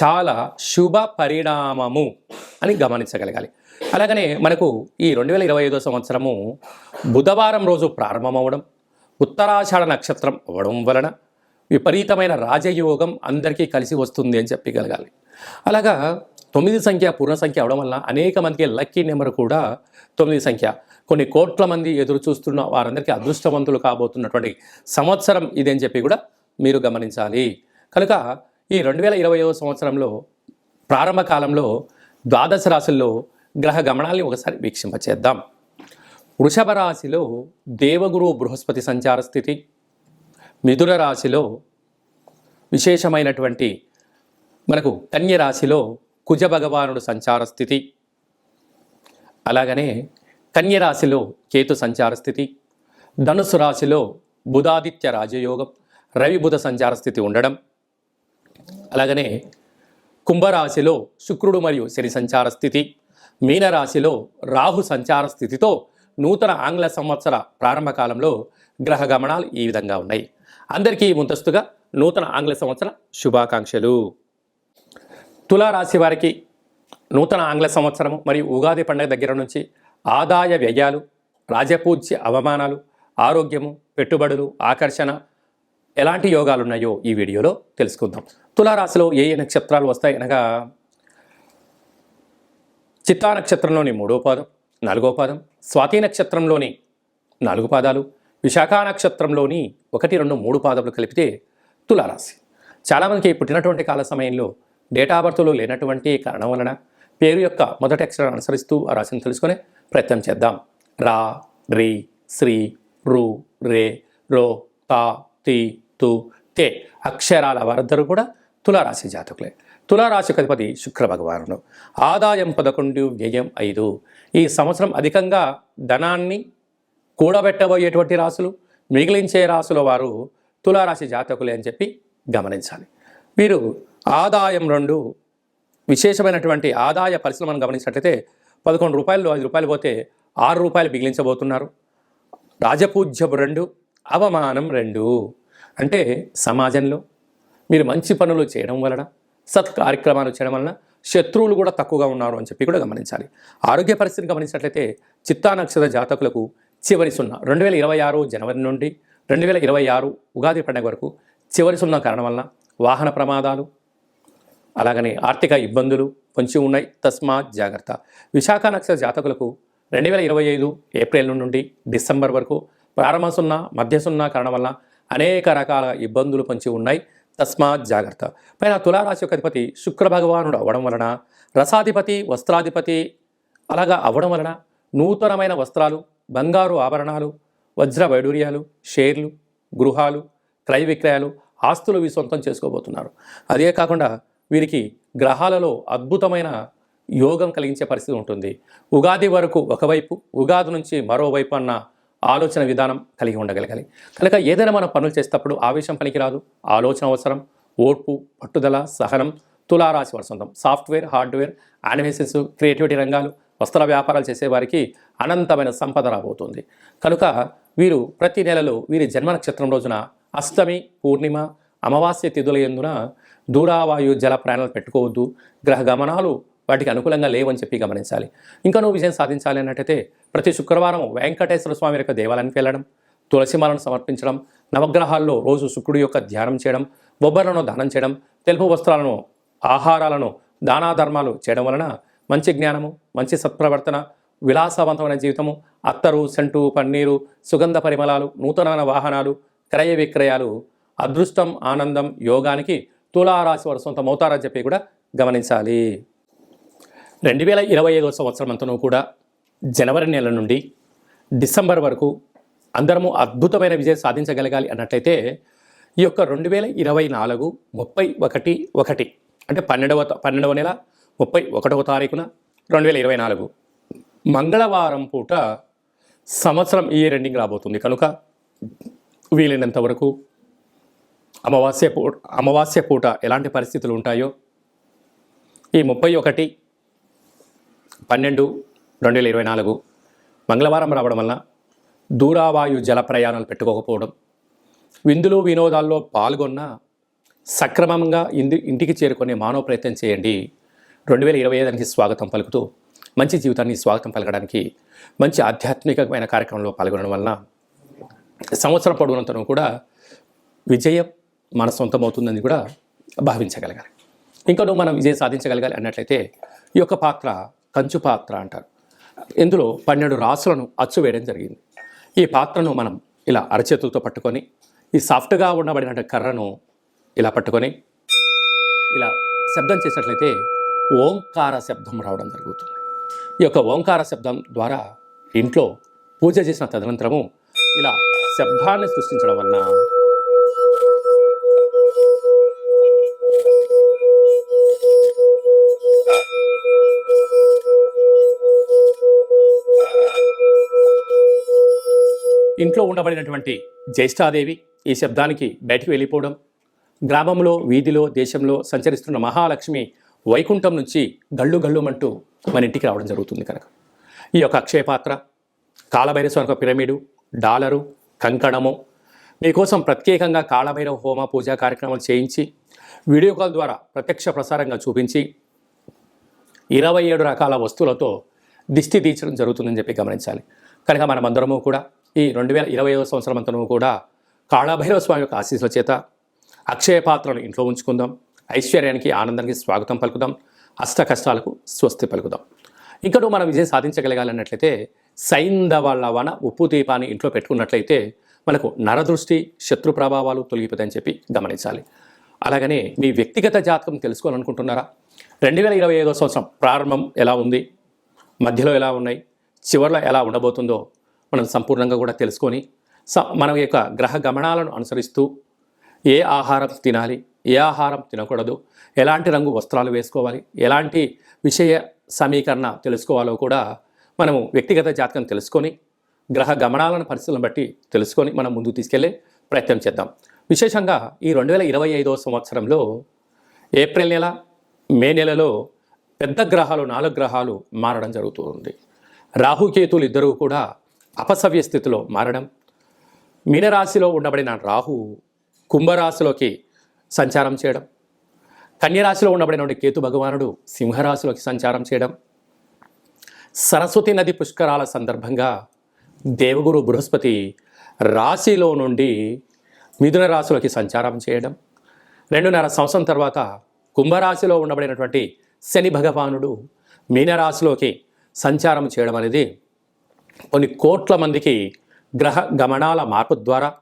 చాలా శుభ పరిణామము అని గమనించగలగాలి. అలాగనే మనకు ఈ రెండు వేల ఇరవై ఐదో సంవత్సరము బుధవారం రోజు ప్రారంభమవడం ఉత్తరాషాఢ నక్షత్రం అవ్వడం వలన విపరీతమైన రాజయోగం అందరికీ కలిసి వస్తుంది అని చెప్పగలగాలి అలాగా తొమ్మిది సంఖ్య పూర్ణ సంఖ్య అవడం వల్ల అనేక మందికి లక్కీ నెంబర్ కూడా తొమ్మిది సంఖ్య. కొన్ని కోట్ల మంది ఎదురు చూస్తున్న వారందరికీ అదృష్టవంతులు కాబోతున్నటువంటి సంవత్సరం ఇదని చెప్పి కూడా మీరు గమనించాలి. కనుక ఈ రెండు వేల ఇరవై సంవత్సరంలో ప్రారంభ కాలంలో ద్వాదశ రాశుల్లో గ్రహ గమనాల్ని ఒకసారి వీక్షింపచేద్దాం. వృషభ రాశిలో దేవగురు బృహస్పతి సంచార స్థితి మిథున రాశిలో విశేషమైనటువంటి మనకు కన్య రాశిలో కుజ భగవానుడు సంచార స్థితి అలాగనే కన్య రాశిలో కేతు సంచార స్థితి ధనుసు రాశిలో బుధాదిత్య రాజయోగం రవి బుధ సంచార స్థితి ఉండడం. అలాగనే కుంభరాశిలో శుక్రుడు మరియు శని సంచార స్థితి మీనరాశిలో రాహు సంచార స్థితితో నూతన ఆంగ్ల సంవత్సర ప్రారంభ కాలంలో గ్రహ గమనాలు ఈ విధంగా ఉన్నాయి. అందరికీ ముందస్తుగా నూతన ఆంగ్ల సంవత్సర శుభాకాంక్షలు. తులారాశి వారికి నూతన ఆంగ్ల సంవత్సరము మరియు ఉగాది పండుగ దగ్గర నుంచి ఆదాయ వ్యయాలు రాజపూజ్య అవమానాలు ఆరోగ్యము పెట్టుబడులు ఆకర్షణ ఎలాంటి యోగాలు ఉన్నాయో ఈ వీడియోలో తెలుసుకుందాం. తులారాశిలో ఏ ఏ నక్షత్రాలు వస్తాయి? అనగా చిత్తా నక్షత్రంలోని మూడో పాదం నాలుగో పాదం స్వాతి నక్షత్రంలోని నాలుగు పాదాలు విశాఖ నక్షత్రంలోని ఒకటి రెండు మూడు పాదములు కలిపితే తులారాశి. చాలామందికి పుట్టినటువంటి కాల సమయంలో డేటా బర్త్లో లేనటువంటి కారణం వలన పేరు యొక్క మొదటి అక్షరాన్ని అనుసరిస్తూ ఆ రాశిని తెలుసుకునే ప్రయత్నం చేద్దాం. రా రీ శ్రీ రు రే రో తా తి తు తే అక్షరాల వారందరూ కూడా తులారాశి జాతకులే. తులారాశికి అధిపతి శుక్ర భగవానుడు ఆదాయం పదకొండు వ్యయం ఐదు. ఈ సంవత్సరం అధికంగా ధనాన్ని కూడబెట్టబోయేటువంటి రాసులు మిగిలించే రాసుల వారు తులారాశి జాతకులే అని చెప్పి గమనించాలి. వీరు ఆదాయం రెండు విశేషమైనటువంటి ఆదాయ పరిశ్రమను గమనించినట్లయితే పదకొండు రూపాయలు ఐదు రూపాయలు పోతే ఆరు రూపాయలు మిగిలించబోతున్నారు. రాజపూజ్యపు రెండు అవమానం రెండు. అంటే సమాజంలో మీరు మంచి పనులు చేయడం వలన సత్ కార్యక్రమాలు చేయడం వలన శత్రువులు కూడా తక్కువగా ఉన్నారు అని చెప్పి కూడా గమనించాలి. ఆరోగ్య పరిస్థితిని గమనించినట్లయితే చిత్తా నక్షత్ర జాతకులకు చివరి సున్నా రెండు వేల ఇరవై ఆరు జనవరి నుండి రెండు వేల ఇరవై ఆరు ఉగాది పండుగ వరకు చివరి సున్నా కారణం వలన వాహన ప్రమాదాలు అలాగనే ఆర్థిక ఇబ్బందులు పొంచి ఉన్నాయి. తస్మాత్ జాగ్రత్త. విశాఖ నక్షత్ర జాతకులకు రెండు వేల ఇరవై ఐదు ఏప్రిల్ నుండి డిసెంబర్ వరకు ప్రారంభ సున్నా మధ్య సున్నా కారణం వల్ల అనేక రకాల ఇబ్బందులు పొంచి ఉన్నాయి. తస్మాత్ జాగ్రత్త. పైన తులారాశి యొక్క అధిపతి శుక్ర భగవానుడు అవ్వడం వలన రసాధిపతి వస్త్రాధిపతి అలాగా అవ్వడం వలన నూతనమైన వస్త్రాలు బంగారు ఆభరణాలు వజ్ర వైడూర్యాలు షేర్లు గృహాలు క్రయ విక్రయాలు ఆస్తులు వీ సొంతం చేసుకోబోతున్నారు. అదే కాకుండా వీరికి గ్రహాలలో అద్భుతమైన యోగం కలిగించే పరిస్థితి ఉంటుంది. ఉగాది వరకు ఒకవైపు ఉగాది నుంచి మరోవైపు అన్న ఆలోచన విధానం కలిగి ఉండగలగాలి. కనుక ఏదైనా మనం పనులు చేసేటప్పుడు ఆవేశం పనికిరాదు ఆలోచన అవసరం ఓర్పు పట్టుదల సహనం తులారాశి వారి సొంతం. సాఫ్ట్వేర్ హార్డ్వేర్ యానిమేషన్స్ క్రియేటివిటీ రంగాలు వస్త్ర వ్యాపారాలు చేసేవారికి అనంతమైన సంపద రాబోతుంది. కనుక వీరు ప్రతి నెలలో వీరి జన్మ నక్షత్రం రోజున అష్టమి పూర్ణిమ అమావాస్య తిథుల ఎందున దూరావాయు జల ప్రయాణాలు పెట్టుకోవద్దు. గ్రహ గమనాలు వాటికి అనుకూలంగా లేవని చెప్పి గమనించాలి. ఇంకా నువ్వు విజయం సాధించాలి అన్నట్టయితే ప్రతి శుక్రవారం వెంకటేశ్వర స్వామి యొక్క దేవాలయానికి వెళ్ళడం తులసిమాలను సమర్పించడం నవగ్రహాల్లో రోజు శుక్రుడి యొక్క ధ్యానం చేయడం బొబ్బర్లను దానం చేయడం తెలుపు వస్త్రాలను ఆహారాలను దానాధర్మాలు చేయడం వలన మంచి జ్ఞానము మంచి సత్ప్రవర్తన విలాసవంతమైన జీవితము అత్తరు సెంటు పన్నీరు సుగంధ పరిమళాలు నూతనమైన వాహనాలు క్రయ విక్రయాలు అదృష్టం ఆనందం యోగానికి తులారాశి వారు సొంత అవుతారని చెప్పి కూడా గమనించాలి. రెండు వేల ఇరవై ఐదో సంవత్సరం అంతనూ కూడా జనవరి నెల నుండి డిసెంబర్ వరకు అందరము అద్భుతమైన విజయం సాధించగలగాలి అన్నట్లయితే ఈ యొక్క రెండు వేల ఇరవై నాలుగు ముప్పై ఒకటి ఒకటి అంటే పన్నెండవ పన్నెండవ నెల ముప్పై ఒకటవ తారీఖున రెండు వేల ఇరవై నాలుగు మంగళవారం పూట సంవత్సరం ఈ ఎండింగ్ రాబోతుంది. కనుక వీలైనంత వరకు అమావాస్య పూట అమావాస్య పూట ఎలాంటి పరిస్థితులు ఉంటాయో ఈ ముప్పై ఒకటి పన్నెండు రెండు వేల ఇరవై నాలుగు మంగళవారం రావడం వలన దూరావాయు జల ప్రయాణాలు పెట్టుకోకపోవడం విందులు వినోదాల్లో పాల్గొన్న సక్రమంగా ఇంది ఇంటికి చేరుకునే మానవ ప్రయత్నం చేయండి. రెండు వేల ఇరవై ఐదానికి స్వాగతం పలుకుతూ మంచి జీవితాన్ని స్వాగతం పలకడానికి మంచి ఆధ్యాత్మికమైన కార్యక్రమంలో పాల్గొనడం వలన సంవత్సరం పొడవునంతరం కూడా విజయం మన సొంతమవుతుందని కూడా భావించగలగాలి. ఇంకా నువ్వు మనం విజయం సాధించగలగాలి అన్నట్లయితే ఈ యొక్క పాత్ర కంచు పాత్ర అంటారు. ఇందులో పన్నెండు రాసులను అచ్చు వేయడం జరిగింది. ఈ పాత్రను మనం ఇలా అరచేతులతో పట్టుకొని ఈ సాఫ్ట్గా ఉండబడిన కర్రను ఇలా పట్టుకొని ఇలా శబ్దం చేసినట్లయితే ఓంకార శబ్దం రావడం జరుగుతుంది. ఈ యొక్క ఓంకార శబ్దం ద్వారా ఇంట్లో పూజ చేసిన తదనంతరము ఇలా శబ్దాన్ని సృష్టించడం వలన ఇంట్లో ఉండబడినటువంటి జ్యేష్ఠాదేవి ఈ శబ్దానికి బయటికి వెళ్ళిపోవడం గ్రామంలో వీధిలో దేశంలో సంచరిస్తున్న మహాలక్ష్మి వైకుంఠం నుంచి గళ్ళు గళ్ళుమంటూ మన ఇంటికి రావడం జరుగుతుంది కనుక. ఈ యొక్క అక్షయ పాత్ర కాళభైరవ యొక్క పిరమిడు డాలరు కంకణము మీకోసం ప్రత్యేకంగా కాళభైరవ హోమ పూజా కార్యక్రమాలు చేయించి వీడియో కాల్ ద్వారా ప్రత్యక్ష ప్రసారంగా చూపించి ఇరవై ఏడు రకాల వస్తువులతో దిష్టి తీర్చడం జరుగుతుందని చెప్పి గమనించాలి. కనుక మనమందరము కూడా ఈ రెండు వేల ఇరవై ఐదవ సంవత్సరం అంతను కూడా కాళభైరవ స్వామి యొక్క ఆశీస్సుల చేత అక్షయ పాత్రను ఇంట్లో ఉంచుకుందాం. ఐశ్వర్యానికి ఆనందానికి స్వాగతం పలుకుదాం. అష్ట కష్టాలకు స్వస్తి పలుకుదాం. ఇంకా మనం విజయం సాధించగలగాలన్నట్లయితే సైంధవ వన ఉప్పు దీపాన్ని ఇంట్లో పెట్టుకున్నట్లయితే మనకు నరదృష్టి శత్రు ప్రభావాలు తొలగిపోతాయని చెప్పి గమనించాలి. అలాగనే మీ వ్యక్తిగత జాతకం తెలుసుకోవాలనుకుంటున్నారా? రెండు వేల ఇరవై ఐదో సంవత్సరం ప్రారంభం ఎలా ఉంది? మధ్యలో ఎలా ఉన్నాయి? చివరిలో ఎలా ఉండబోతుందో మనం సంపూర్ణంగా కూడా తెలుసుకొని స మన యొక్క గ్రహ గమనాలను అనుసరిస్తూ ఏ ఆహారం తినాలి ఏ ఆహారం తినకూడదు ఎలాంటి రంగు వస్త్రాలు వేసుకోవాలి ఎలాంటి విషయ సమీకరణ తెలుసుకోవాలో కూడా మనము వ్యక్తిగత జాతకం తెలుసుకొని గ్రహ గమనాలను పరిస్థితులను బట్టి తెలుసుకొని మనం ముందుకు తీసుకెళ్ళే ప్రయత్నం చేద్దాం. విశేషంగా ఈ రెండు వేల ఇరవై ఐదో సంవత్సరంలో ఏప్రిల్ నెల మే నెలలో పెద్ద గ్రహాలు నాలుగు గ్రహాలు మారడం జరుగుతుంది. రాహుకేతులు ఇద్దరూ కూడా అపసవ్య స్థితిలో మారడం. మీనరాశిలో ఉండబడిన రాహు కుంభరాశిలోకి సంచారం చేయడం. కన్యరాశిలో ఉండబడిన కేతు భగవానుడు సింహరాశిలోకి సంచారం చేయడం. సరస్వతి నది పుష్కరాల సందర్భంగా దేవగురు బృహస్పతి రాశిలో నుండి మిథున రాశిలోకి సంచారం చేయడం. రెండున్నర సంవత్సరం తర్వాత కుంభరాశిలో ఉండబడినటువంటి శని భగవానుడు మీనరాశిలోకి సంచారం చేయడం అనేది కొన్ని కోట్ల మందికి గ్రహ గమనాల మార్పు ద్వారా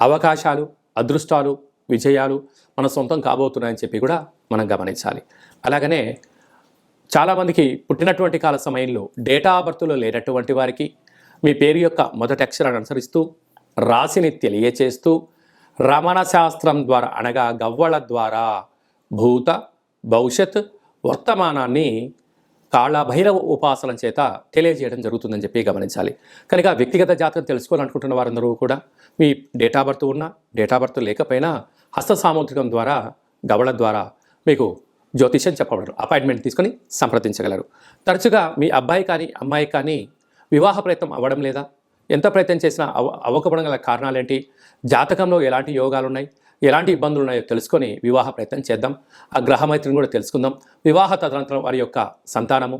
అవకాశాలు అదృష్టాలు విజయాలు మన సొంతం కాబోతున్నాయని చెప్పి కూడా మనం గమనించాలి. అలాగనే చాలామందికి పుట్టినటువంటి కాల సమయంలో డేటా బర్త్లో లేనటువంటి వారికి మీ పేరు యొక్క మొదటి అక్షరాన్ని అనుసరిస్తూ రాశిని తెలియచేస్తూ రమణ శాస్త్రం ద్వారా అనగా గవ్వల ద్వారా భూత భవిష్యత్ వర్తమానాన్ని కాళభైరవ ఉపాసన చేత తెలియజేయడం జరుగుతుందని చెప్పి గమనించాలి. కనుక వ్యక్తిగత జాతకం తెలుసుకోవాలనుకుంటున్న వారందరూ కూడా మీ డేటా బర్త్ ఉన్నా డేటా బర్త్ లేకపోయినా హస్త సాముద్రికం ద్వారా గవళ ద్వారా మీకు జ్యోతిష్యం చెప్పబడరు. అపాయింట్మెంట్ తీసుకొని సంప్రదించగలరు. తరచుగా మీ అబ్బాయి కానీ అమ్మాయి కానీ వివాహ ప్రయత్నం అవ్వడం లేదా? ఎంత ప్రయత్నం చేసినా అవ అవ్వకపోవడం గల కారణాలేంటి? జాతకంలో ఎలాంటి యోగాలు ఉన్నాయి ఎలాంటి ఇబ్బందులు ఉన్నాయో తెలుసుకొని వివాహ ప్రయత్నం చేద్దాం. ఆ గ్రహమైత్రిని కూడా తెలుసుకుందాం. వివాహ తదనంతరం వారి యొక్క సంతానము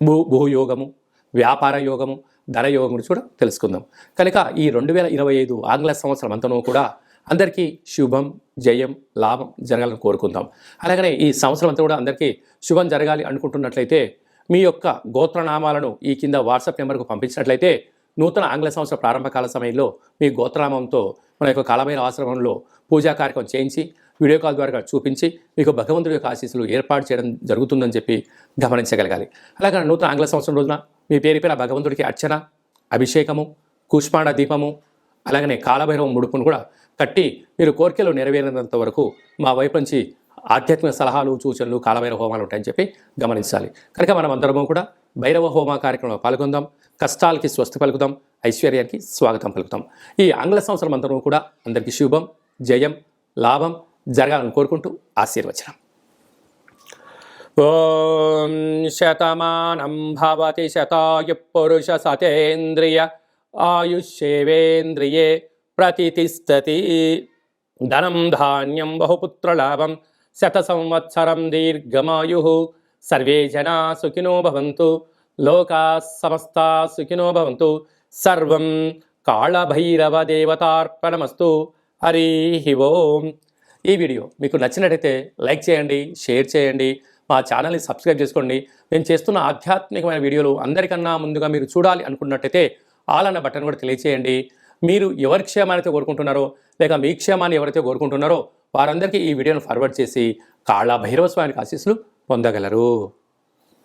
భూ భూయోగము వ్యాపార యోగము ధన యోగం గురించి కూడా తెలుసుకుందాం. కనుక ఈ రెండు వేల ఇరవై ఐదు ఆంగ్ల సంవత్సరం అంతనూ కూడా అందరికీ శుభం జయం లాభం జరగాలని కోరుకుందాం. అలాగనే ఈ సంవత్సరం అంతా కూడా అందరికీ శుభం జరగాలి అనుకుంటున్నట్లయితే మీ యొక్క గోత్రనామాలను ఈ కింద వాట్సాప్ నెంబర్కు పంపించినట్లయితే నూతన ఆంగ్ల సంవత్సర ప్రారంభకాల సమయంలో మీ గోత్రనామంతో మన యొక్క కాలభైరవ ఆశ్రమంలో పూజా కార్యక్రమం చేయించి వీడియో కాల్ ద్వారా చూపించి మీకు భగవంతుడి యొక్క ఆశీస్సులు ఏర్పాటు చేయడం జరుగుతుందని చెప్పి గమనించగలగాలి. అలాగే నూతన ఆంగ్ల సంవత్సరం రోజున మీ పేరు పేర భగవంతుడికి అర్చన అభిషేకము కూష్మాండ దీపము అలాగనే కాలభైరవం ముడుపును కూడా కట్టి మీరు కోరికలు నెరవేరినంత వరకు మా వైపు నుంచి ఆధ్యాత్మిక సలహాలు సూచనలు కాలభైరవ హోమాలు ఉంటాయని చెప్పి గమనించాలి. కనుక మనం అందరము కూడా భైరవ హోమ కార్యక్రమంలో పాల్గొందాం. కష్టాలకి స్వస్తి పలుకుదాం. ఐశ్వర్యానికి స్వాగతం పలుకుతాం. ఈ ఆంగ్ల సంవత్సరం అందరూ కూడా అందరికీ శుభం జయం లాభం జరగాలని కోరుకుంటూ ఆశీర్వచనం. ఓం శతమానం భవతి శతాయు పురుష సతేంద్రియ ఆయుష్యేవేంద్రియే ప్రతిష్టతి ధనం ధాన్యం బహుపుత్రలాభం శత సంవత్సరం దీర్ఘమాయు. సర్వే జనా సుఖినో భవంతు. లోకా సమస్తా సుఖినో భవంతు. సర్వం కాళభైరవ దేవతార్పణమస్తు హరి ఓం. ఈ వీడియో మీకు నచ్చినట్టయితే లైక్ చేయండి షేర్ చేయండి మా ఛానల్ని సబ్స్క్రైబ్ చేసుకోండి. నేను చేస్తున్న ఆధ్యాత్మికమైన వీడియోలు అందరికన్నా ముందుగా మీరు చూడాలి అనుకున్నట్టయితే ఆల్ అన్న బటన్ కూడా తెలియచేయండి. మీరు ఎవరి క్షేమాన్ని కోరుకుంటున్నారో లేక మీ క్షేమాన్ని ఎవరైతే కోరుకుంటున్నారో వారందరికీ ఈ వీడియోను ఫార్వర్డ్ చేసి కాళా భైరవ స్వామికి ఆశీస్సులు పొందగలరు.